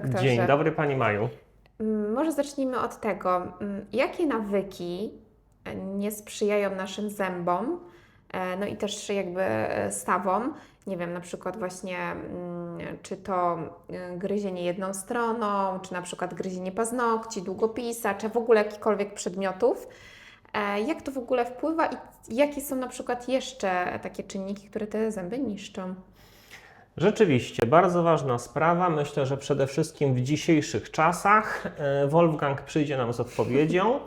doktorze. Dzień dobry Pani Maju. Mm, Może zacznijmy od tego, mm, jakie nawyki e, nie sprzyjają naszym zębom, e, no i też jakby e, stawom. Nie wiem, na przykład właśnie, mm, czy to gryzienie jedną stroną, czy na przykład gryzienie paznokci, długopisa, czy w ogóle jakichkolwiek przedmiotów. Jak to w ogóle wpływa i jakie są na przykład jeszcze takie czynniki, które te zęby niszczą? Rzeczywiście, bardzo ważna sprawa. Myślę, że przede wszystkim w dzisiejszych czasach e, Wolfgang przyjdzie nam z odpowiedzią.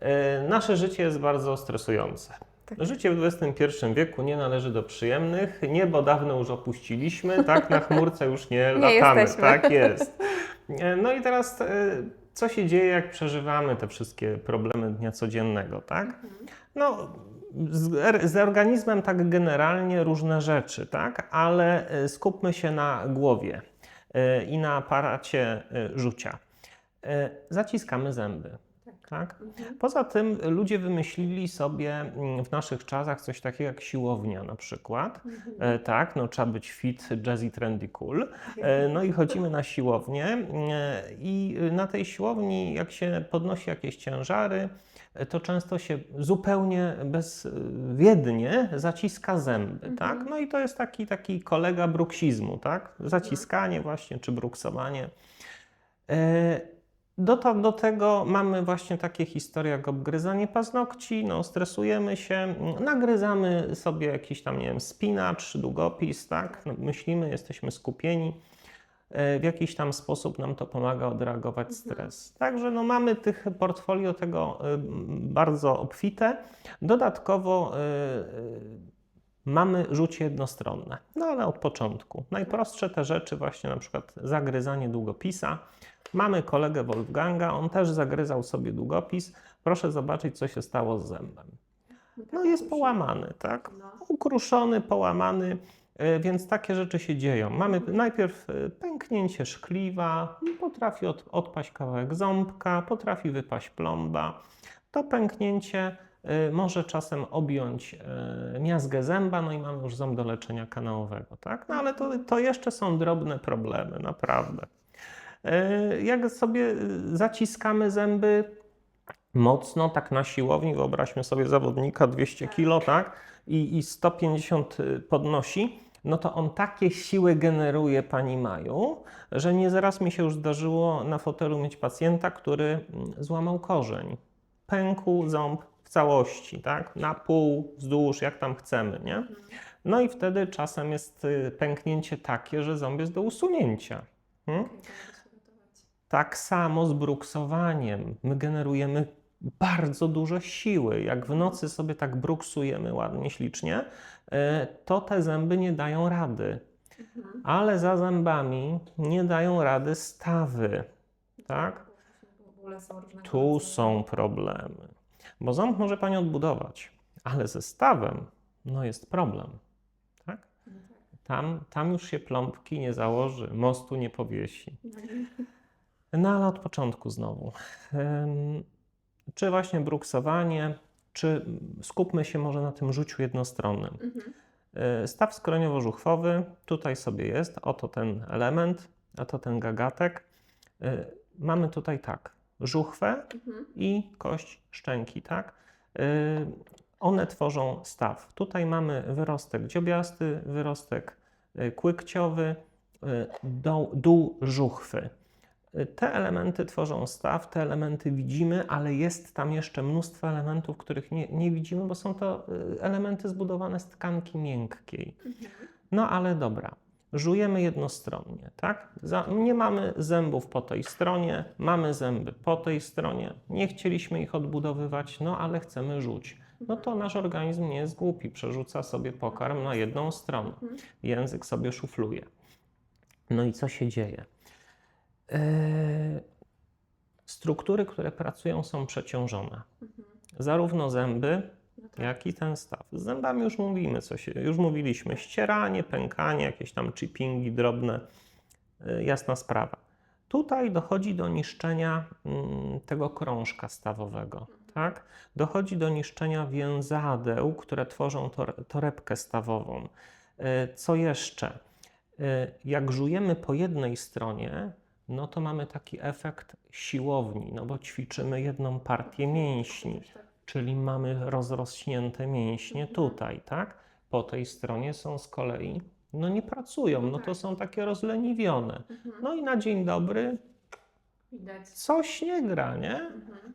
E, Nasze życie jest bardzo stresujące. Tak. Życie w XXI wieku nie należy do przyjemnych. Niebo dawno już opuściliśmy, tak? Na chmurce już nie, Nie latamy. jesteśmy. Tak jest. E, No i teraz, co się dzieje, jak przeżywamy te wszystkie problemy dnia codziennego, tak? No, z, z organizmem tak generalnie różne rzeczy, tak? Ale e, skupmy się na głowie e, i na aparacie e, rzucia. Zaciskamy zęby. Tak? Poza tym ludzie wymyślili sobie mm, w naszych czasach coś takiego jak siłownia na przykład. E, tak, no trzeba być fit, jazzy, trendy, cool. E, No i chodzimy na siłownię e, i na tej siłowni jak się podnosi jakieś ciężary, to często się zupełnie bezwiednie zaciska zęby, tak? No i to jest taki, taki kolega bruksizmu, tak? Zaciskanie właśnie, czy bruksowanie. E, Do, tego mamy właśnie takie historie jak obgryzanie paznokci, no stresujemy się, nagryzamy sobie jakiś tam, nie wiem, spinacz, długopis, tak? No, myślimy, jesteśmy skupieni. E, W jakiś tam sposób nam to pomaga odreagować stres. Także no, mamy tych portfolio tego y, bardzo obfite. Dodatkowo y, mamy rzucie jednostronne, no ale od początku. Najprostsze te rzeczy, właśnie na przykład zagryzanie długopisa. Mamy kolegę Wolfganga, on też zagryzał sobie długopis. Proszę zobaczyć, co się stało z zębem. No jest połamany, tak? Ukruszony, połamany, y, więc takie rzeczy się dzieją. Mamy najpierw y, pęknięcie szkliwa, potrafi od, odpaść kawałek ząbka, potrafi wypaść plomba. To pęknięcie y, może czasem objąć miazgę zęba, no i mamy już ząb do leczenia kanałowego, tak? No ale to, to jeszcze są drobne problemy, naprawdę. Y, Jak sobie y, zaciskamy zęby, mocno, tak na siłowni, wyobraźmy sobie zawodnika 200 kg, tak? I, I 150 podnosi, no to on takie siły generuje pani Maju, że nie zaraz mi się już zdarzyło na fotelu mieć pacjenta, który mm, złamał korzeń. Pękł ząb w całości, tak? Na pół, wzdłuż, jak tam chcemy, nie? No i wtedy czasem jest pęknięcie takie, że ząb jest do usunięcia. Hmm? Tak samo z bruksowaniem. My generujemy bardzo dużo siły. Jak w nocy sobie tak bruksujemy ładnie, ślicznie, e, to te zęby nie dają rady. Ale za zębami nie dają rady stawy. Tak? Tu są problemy. Bo ząb może pani odbudować, ale ze stawem no jest problem. Tak? Tam, tam już się pląbki nie założy, mostu nie powiesi. No ale od początku znowu. Czy właśnie bruksowanie, czy skupmy się może na tym rzuciu jednostronnym. E, Staw skroniowo-żuchwowy, tutaj sobie jest, oto ten element, oto ten gagatek. E, Mamy tutaj tak, żuchwę i kość szczęki, tak? E, One tworzą staw. Tutaj mamy wyrostek dziobiasty, wyrostek kłykciowy, dół, dół żuchwy. Te elementy tworzą staw, te elementy widzimy, ale jest tam jeszcze mnóstwo elementów, których nie, nie widzimy, bo są to y, elementy zbudowane z tkanki miękkiej. No ale dobra, żujemy jednostronnie, tak? Nie mamy zębów po tej stronie, mamy zęby po tej stronie, nie chcieliśmy ich odbudowywać, no ale chcemy rzuć. No to nasz organizm nie jest głupi, przerzuca sobie pokarm na jedną stronę. Język sobie szufluje. No i co się dzieje? Eee, Struktury, które pracują, są przeciążone. Zarówno zęby, jak i ten staw. Z zębami już mówimy, co się, już mówiliśmy. Ścieranie, pękanie, jakieś tam chippingi drobne, e, jasna sprawa. Tutaj dochodzi do niszczenia mm, tego krążka stawowego. Tak? Dochodzi do niszczenia więzadeł, które tworzą tor- torebkę stawową. E, Co jeszcze? Jak żujemy po jednej stronie, no to mamy taki efekt siłowni, no bo ćwiczymy jedną partię mięśni, czyli mamy rozrośnięte mięśnie tutaj, tak? Po tej stronie są z kolei, no nie pracują, no to są takie rozleniwione. No i na dzień dobry coś nie gra, nie?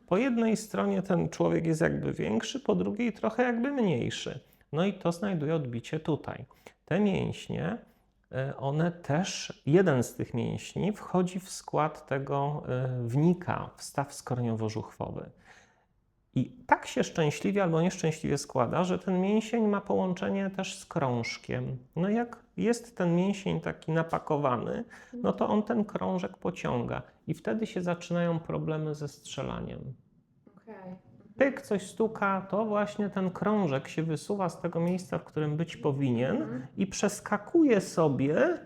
Po jednej stronie ten człowiek jest jakby większy, po drugiej trochę jakby mniejszy. No i to znajduje odbicie tutaj. Te mięśnie, one też, jeden z tych mięśni wchodzi w skład tego e, wnika, wstaw skorniowo-żuchwowy. I tak się szczęśliwie albo nieszczęśliwie składa, że ten mięsień ma połączenie też z krążkiem. No jak jest ten mięsień taki napakowany, no to on ten krążek pociąga i wtedy się zaczynają problemy ze strzelaniem. Pyk, coś stuka, to właśnie ten krążek się wysuwa z tego miejsca, w którym być powinien i przeskakuje sobie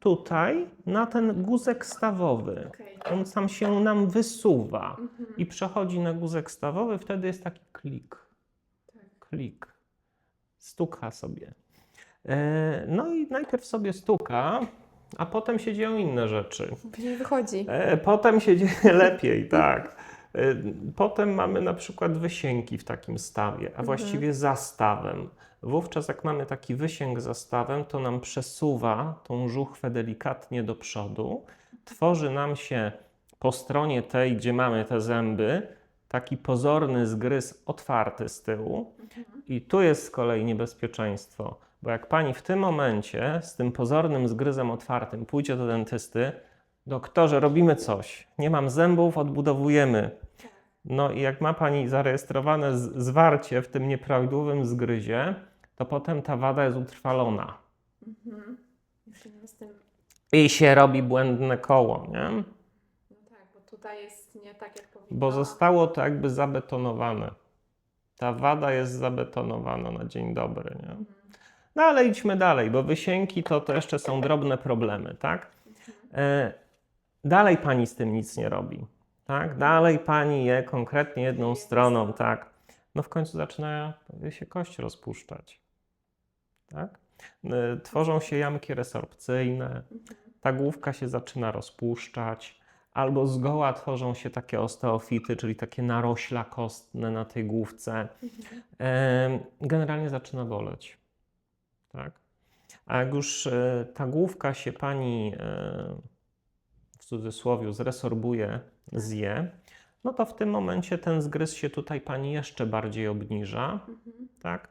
tutaj na ten guzek stawowy. On sam się nam wysuwa i przechodzi na guzek stawowy, wtedy jest taki klik. Klik. Stuka sobie. E, No i najpierw sobie stuka, a potem się dzieją inne rzeczy. Później wychodzi. E, Potem się dzieje lepiej, tak. E, Potem mamy na przykład wysięgi w takim stawie, a właściwie za stawem. Wówczas jak mamy taki wysięg za stawem, to nam przesuwa tą żuchwę delikatnie do przodu. Tworzy nam się po stronie tej, gdzie mamy te zęby, taki pozorny zgryz otwarty z tyłu. I tu jest z kolei niebezpieczeństwo, bo jak pani w tym momencie z tym pozornym zgryzem otwartym pójdzie do dentysty, doktorze, robimy coś, nie mam zębów, odbudowujemy. No i jak ma pani zarejestrowane zwarcie w tym nieprawidłowym zgryzie, to potem ta wada jest utrwalona tym. i się robi błędne koło, nie? No tak, bo tutaj jest nie tak jak powinno. Bo zostało to jakby zabetonowane. Ta wada jest zabetonowana na dzień dobry, nie? No ale idźmy dalej, bo wysięki to, to jeszcze są drobne problemy, tak? E, dalej pani z tym nic nie robi, tak? Dalej pani je konkretnie jedną stroną, tak? No w końcu zaczyna się kość rozpuszczać, tak? E, tworzą się jamki resorpcyjne, ta główka się zaczyna rozpuszczać, albo zgoła tworzą się takie osteofity, czyli takie narośla kostne na tej główce. Generalnie zaczyna boleć. Tak? A jak już e, ta główka się pani w cudzysłowie zresorbuje, zje, no to w tym momencie ten zgryz się tutaj pani jeszcze bardziej obniża. Tak?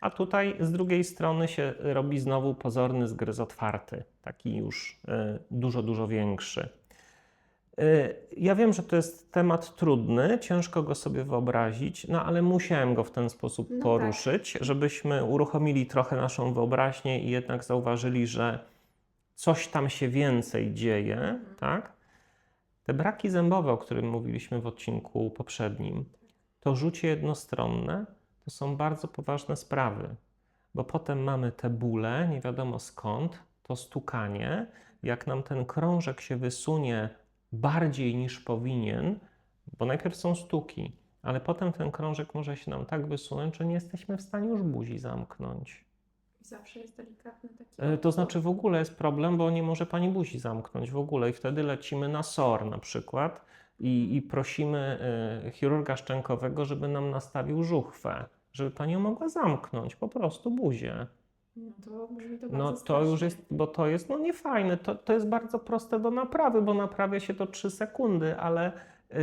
A tutaj z drugiej strony się robi znowu pozorny zgryz otwarty, taki już e, dużo, dużo większy. E, Ja wiem, że to jest temat trudny, ciężko go sobie wyobrazić, no ale musiałem go w ten sposób No tak. poruszyć, żebyśmy uruchomili trochę naszą wyobraźnię i jednak zauważyli, że coś tam się więcej dzieje, tak? Te braki zębowe, o którym mówiliśmy w odcinku poprzednim, to rzucie jednostronne, to są bardzo poważne sprawy, bo potem mamy te bóle, nie wiadomo skąd, to stukanie, jak nam ten krążek się wysunie bardziej niż powinien, bo najpierw są stuki, ale potem ten krążek może się nam tak wysunąć, że nie jesteśmy w stanie już buzi zamknąć. Zawsze jest delikatny taki. E, To znaczy w ogóle jest problem, bo nie może pani buzi zamknąć w ogóle i wtedy lecimy na SOR na przykład i, i prosimy e, chirurga szczękowego, żeby nam nastawił żuchwę, żeby pani ją mogła zamknąć, po prostu buzię. No to brzmi to No bardzo to już jest, bo to jest no niefajne, to, to jest bardzo proste do naprawy, bo naprawia się to 3 sekundy, ale yy,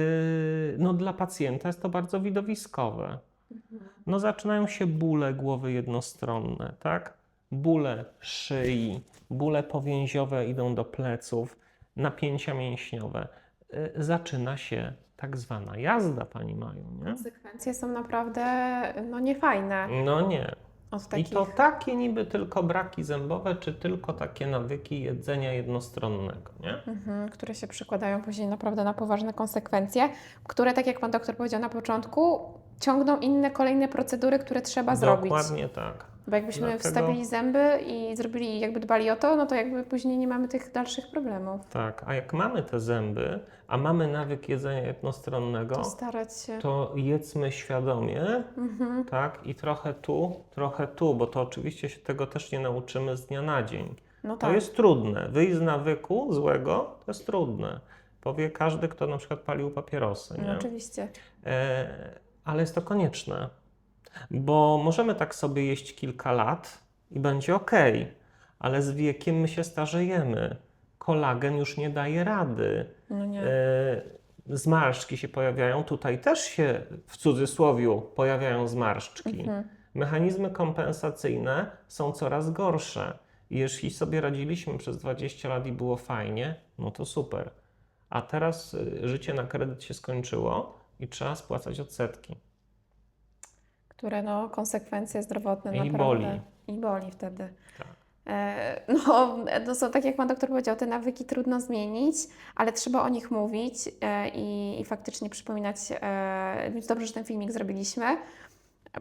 no dla pacjenta jest to bardzo widowiskowe. No zaczynają się bóle głowy jednostronne, tak? Bóle szyi, bóle powięziowe idą do pleców, napięcia mięśniowe. Yy, zaczyna się tak zwana jazda, pani Maju, nie? Konsekwencje są naprawdę no, niefajne No nie. od I takich. to takie niby tylko braki zębowe, czy tylko takie nawyki jedzenia jednostronnego, nie? Mhm, które się przekładają później naprawdę na poważne konsekwencje, które, tak jak Pan doktor powiedział na początku, ciągną inne kolejne procedury, które trzeba zrobić. Dokładnie tak. Bo jakbyśmy Dlatego- wstawili zęby i zrobili, jakby dbali o to, no to jakby później nie mamy tych dalszych problemów. Tak, a jak mamy te zęby, a mamy nawyk jedzenia jednostronnego, To starać się. to jedzmy świadomie, Mhm. tak? I trochę tu, trochę tu, bo to oczywiście się tego też nie nauczymy z dnia na dzień. No To tak. jest trudne. Wyjść z nawyku złego to jest trudne. Powie każdy, kto na przykład palił papierosy. No, Nie? oczywiście. E, ale jest to konieczne, bo możemy tak sobie jeść kilka lat i będzie ok, ale z wiekiem my się starzejemy. Kolagen już nie daje rady. No nie. E, zmarszczki się pojawiają. Tutaj też się w cudzysłowiu pojawiają zmarszczki. Mhm. Mechanizmy kompensacyjne są coraz gorsze. Jeśli sobie radziliśmy przez 20 lat i było fajnie, no to super. A teraz y, życie na kredyt się skończyło i trzeba spłacać odsetki. Które no, konsekwencje zdrowotne I naprawdę. boli. I boli wtedy. Tak. E, No, to są, tak jak Pan doktor powiedział, te nawyki trudno zmienić, ale trzeba o nich mówić e, i, i faktycznie przypominać. e, Więc dobrze, że ten filmik zrobiliśmy,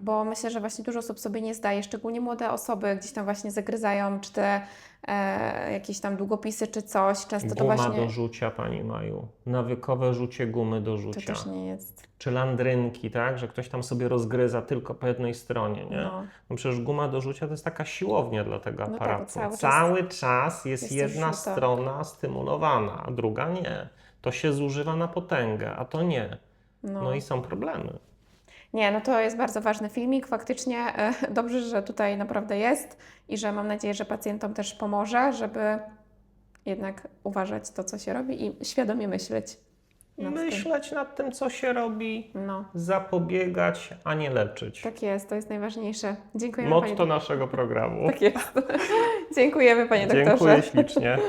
bo myślę, że właśnie dużo osób sobie nie zdaje, szczególnie młode osoby gdzieś tam właśnie zagryzają, czy te e, jakieś tam długopisy, czy coś. Często to Guma właśnie. do rzucia, Pani Maju. Nawykowe rzucie gumy do To rzucia. też nie jest. Czy landrynki, tak? Że ktoś tam sobie rozgryza tylko po jednej stronie, nie? No. No przecież guma do rzucia to jest taka siłownia dla tego No tak, aparatu. cały czas cały czas jest, jest jedna strona stymulowana, a druga nie. To się zużywa na potęgę, a to nie. No. No i są problemy. Nie, no to jest bardzo ważny filmik. Faktycznie e, dobrze, że tutaj naprawdę jest i że mam nadzieję, że pacjentom też pomoże, żeby jednak uważać to, co się robi i świadomie myśleć. nad tym. Myśleć nad tym, co się robi, No, zapobiegać, a nie leczyć. tak jest, to jest najważniejsze. Dziękujemy Motto naszego programu. Tak jest. Dziękujemy Panie doktorze. Dziękuję ślicznie.